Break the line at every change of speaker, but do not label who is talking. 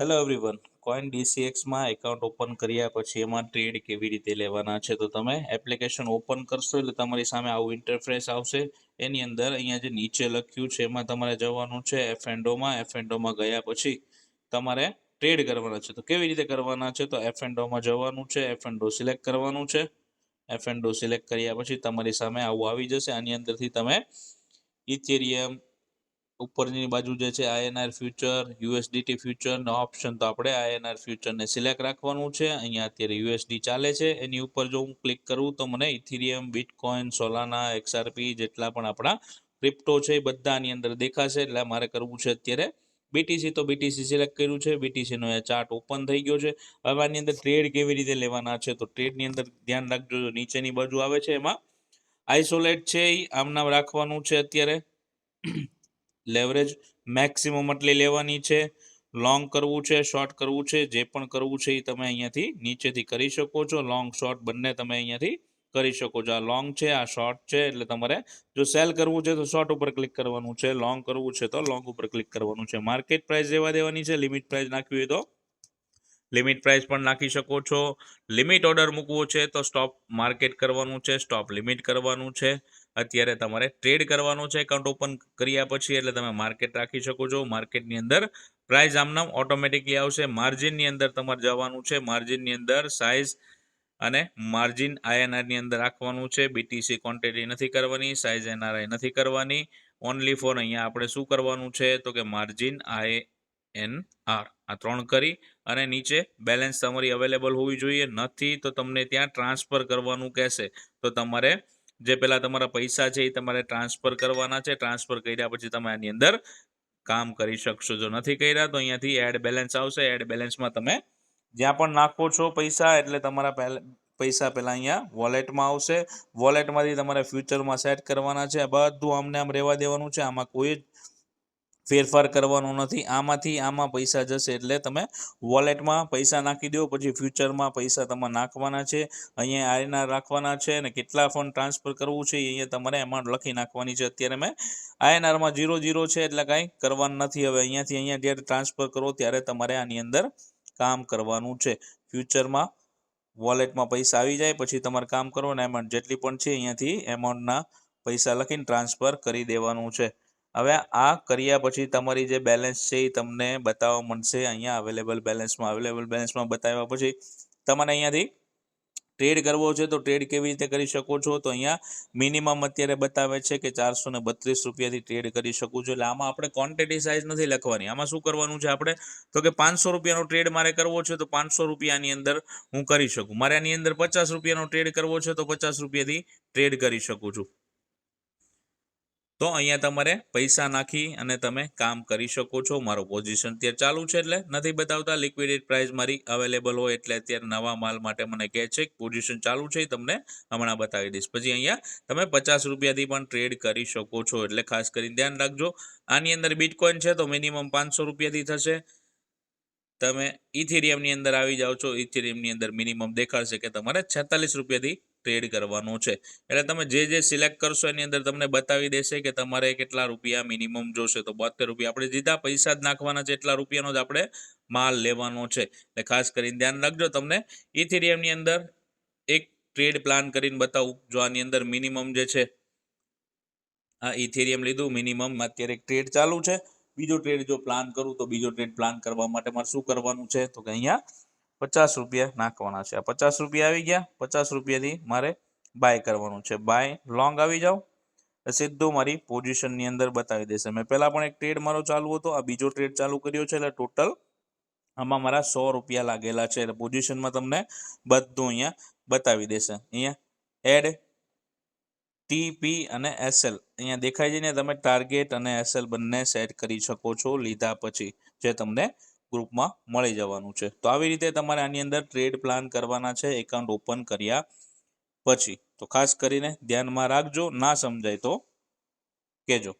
Hello everyone coin ડીસીએક્સમાં account open કર્યા પછી એમાં ટ્રેડ કેવી રીતે લેવાના છે તો તમે એપ્લિકેશન ઓપન કરશો એટલે તમારી સામે આવું ઇન્ટરફેસ આવશે. એની અંદર અહીંયા જે નીચે લખ્યું છે એમાં તમારે જવાનું છે એફ એન્ડોમાં ગયા પછી તમારે ટ્રેડ કરવાના છે. તો કેવી રીતે કરવાના છે? તો એફ એન્ડોમાં જવાનું છે. એફ એન્ડો સિલેક્ટ કરવાનું છે. એફ એન્ડો સિલેક્ટ કર્યા પછી તમારી સામે આવું આવી જશે. આની અંદરથી તમે ઇથેરિયમ ઉપરની બાજુ જે છે આઈએનઆર ફ્યુચર, યુએસડીટી ફ્યુચરનો ઓપ્શન તો આપણે આઈએનઆર ફ્યુચરને સિલેક્ટ રાખવાનું છે. અહીંયા અત્યારે યુએસડી ચાલે છે. એની ઉપર જો હું ક્લિક કરું તો મને ઇથિરિયમ બિટકોઇન સોલાના, એક્સઆરપી જેટલા પણ આપણા ક્રિપ્ટો છે એ બધાની અંદર દેખાશે. એટલે મારે કરવું છે અત્યારે બીટીસી તો બીટીસી સિલેક્ટ કર્યું છે. બીટીસીનો એ ચાર્ટ ઓપન થઈ ગયો છે. હવે આની અંદર ટ્રેડ કેવી રીતે લેવાના છે તો ટ્રેડની અંદર ધ્યાન રાખજો. નીચેની બાજુ આવે છે એમાં આઇસોલેટ છે એ આમ નામ રાખવાનું છે અત્યારે. લેવરેજ મેક્સિમમ એટલી લેવાની છે. લોંગ કરવું છે શોર્ટ કરવું છે, જે પણ કરવું છે એ તમે અહીંયાથી નીચેથી કરી શકો છો. લોંગ શોર્ટ બંને તમે અહીંયાથી કરી શકો છો. આ લોંગ છે, આ શોર્ટ છે, એટલે તમારે જો સેલ કરવું છે તો શોર્ટ ઉપર ક્લિક કરવાનું છે. લોંગ કરવું છે તો લોંગ ઉપર ક્લિક કરવાનું છે. માર્કેટ પ્રાઇસ રહેવા દેવાની છે. લિમિટ પ્રાઇસ નાખવી હોય તો લિમિટ પ્રાઇસ પણ નાખી શકો છો. લિમિટ ઓર્ડર મૂકવો છે તો સ્ટોપ માર્કેટ કરવાનું છે. સ્ટોપ લિમિટ કરવાનું છે. અત્યારે તમારે ટ્રેડ કરવાનો છે એકાઉન્ટ ઓપન કર્યા પછી, એટલે તમે માર્કેટ રાખી શકો છો. માર્કેટની અંદર પ્રાઇસ આમનામ ઓટોમેટિકલી આવશે. માર્જિનની અંદર તમારે જવાનું છે. માર્જિનની અંદર સાઇઝ અને માર્જિન આઈએનઆરની અંદર રાખવાનું છે. બીટીસી ક્વોન્ટિટી નથી કરવાની સાઇઝ એનઆરઆઈ નથી કરવાની. ઓનલી ફોર અહીંયા આપણે શું કરવાનું છે? તો કે માર્જિન આઈ એન આર આ ત્રણ કરી અને નીચે બેલેન્સ તમારી અવેલેબલ હોવી જોઈએ. નથી તો તમને ત્યાં ટ્રાન્સફર કરવાનું કહેશે. તો તમારે જે પેલા તમારા પૈસા છે એ તમારે ટ્રાન્સફર કરવાના છે. ટ્રાન્સફર કર્યા પછી તમે આની અંદર કામ કરી શકશો. જો નથી કર્યા તો અહીંયાથી એડ બેલેન્સ આવશે. એડ બેલેન્સમાં તમે જ્યાં પણ નાખો છો પૈસા, એટલે તમારા પૈસા પહેલાં અહીંયા વોલેટમાં આવશે. વોલેટમાંથી તમારે ફ્યુચરમાં સેટ કરવાના છે. બધું આમને આમ રહેવા દેવાનું છે. આમાં કોઈ જ ફેરફાર કરવાનો નથી. આમાંથી આમાં પૈસા જશે એટલે તમે વોલેટમાં પૈસા નાખી દો, પછી ફ્યુચરમાં પૈસા તમારે નાખવાના છે. અહીંયા આઈએનઆર રાખવાના છે અને કેટલા ફંડ ટ્રાન્સફર કરવું છે અહીંયા તમારે એમાઉન્ટ લખી નાખવાની છે. અત્યારે મેં આઈએનઆરમાં જીરો જીરો છે એટલે કાંઈ કરવાનું નથી. હવે અહીંયાથી અહીંયા જ્યારે ટ્રાન્સફર કરો ત્યારે તમારે આની અંદર કામ કરવાનું છે. ફ્યુચરમાં વોલેટમાં પૈસા આવી જાય, પછી તમારે કામ કરો ને એમાઉન્ટ જેટલી પણ છે અહીંયાથી એમાઉન્ટના પૈસા લખીને ટ્રાન્સફર કરી દેવાનું છે. હવે આ કર્યા પછી તમારી જે બેલેન્સ છે એ તમને બતાવવા મળશે. અહીંયા અવેલેબલ બેલેન્સમાં અવેલેબલ બેલેન્સમાં બતાવ્યા પછી તમારે અહીંયાથી ટ્રેડ કરવો છે તો ટ્રેડ કેવી રીતે કરી શકો છો? તો અહીંયા મિનિમમ અત્યારે બતાવે છે કે ચારસો ને બત્રીસ રૂપિયાથી ટ્રેડ કરી શકું છું. એટલે આમાં આપણે ક્વોન્ટિટી સાઇઝ નથી લખવાની. આમાં શું કરવાનું છે આપણે? તો કે પાંચસો રૂપિયાનો ટ્રેડ મારે કરવો છે તો પાંચસો રૂપિયાની અંદર હું કરી શકું. મારે આની અંદર પચાસ રૂપિયાનો ટ્રેડ કરવો છે તો પચાસ રૂપિયાથી ટ્રેડ કરી શકું છું. તો અહીંયા તમારે પૈસા નાખી અને તમે કામ કરી શકો છો. મારો પોઝિશન અત્યારે ચાલુ છે એટલે નથી બતાવતા. લિક્વિડેટ પ્રાઇસ મારી અવેલેબલ હોય એટલે અત્યારે નવા માલ માટે મને કહે છે પોઝિશન ચાલુ છે તમને હમણાં બતાવી દઈશ. પછી અહીંયા તમે પચાસ રૂપિયાથી પણ ટ્રેડ કરી શકો છો. એટલે ખાસ કરીને ધ્યાન રાખજો. આની અંદર બિટકોઇન છે તો મિનિમમ પાંચસો રૂપિયાથી થશે. તમે ઇથેરિયમની અંદર આવી જાઓ છો. ઇથેરિયમની અંદર મિનિમમ દેખાડશે કે તમારે છેતાલીસ રૂપિયાથી ટ્રેડ કરવાનો છે. એટલે તમે જે જે સિલેક્ટ કરશો એની અંદર તમને બતાવી દેશે કે તમારે કેટલા રૂપિયા મિનિમમ જોશે. તો બોતેર રૂપિયા. આપણે જીધા પૈસા જ નાખવાના છે. એટલા રૂપિયાનો જ આપણે માલ લેવાનો છે. એટલે ખાસ કરીને ધ્યાન રાખજો તમને. ઇથેરિયમની અંદર એક ટ્રેડ પ્લાન કરીને બતાવું. જો આની અંદર મિનિમમ જે છે, આ ઇથેરિયમ લીધું મિનિમમ અત્યારે એક ટ્રેડ ચાલુ છે. બીજો ટ્રેડ જો પ્લાન કરું તો બીજો ટ્રેડ પ્લાન કરવા માટે મારે શું કરવાનું છે? તો કે અહીંયા પચાસ રૂપિયા નાખવાના છે. આ પચાસ રૂપિયા આવી ગયા. પચાસ રૂપિયાથી મારે બાય કરવાનું છે. બાય લોંગ આવી જાઓ. સીધું મારી પોઝિશનની અંદર બતાવી દેશે. મેં પહેલાં પણ એક ટ્રેડ મારો ચાલુ હતો. આ બીજો ટ્રેડ ચાલુ કર્યો છે. એટલે ટોટલ આમાં મારા સો રૂપિયા લાગેલા છે. એટલે પોઝિશનમાં તમને બધું અહીંયા બતાવી દેશે. અહીંયા એડ ટીપી અને એસએલ અહીંયા દેખાય છે ને, તમે ટાર્ગેટ અને એસએલ બંને સેટ કરી શકો છો લીધા પછી, જે તમને ગ્રુપમાં મળી જવાનું છે. તો આવી રીતે તમારે આની અંદર ટ્રેડ પ્લાન કરવાના છે, એકાઉન્ટ ઓપન કર્યા પછી. તો ખાસ કરીને ધ્યાનમાં રાખજો, ના સમજાય તો કહેજો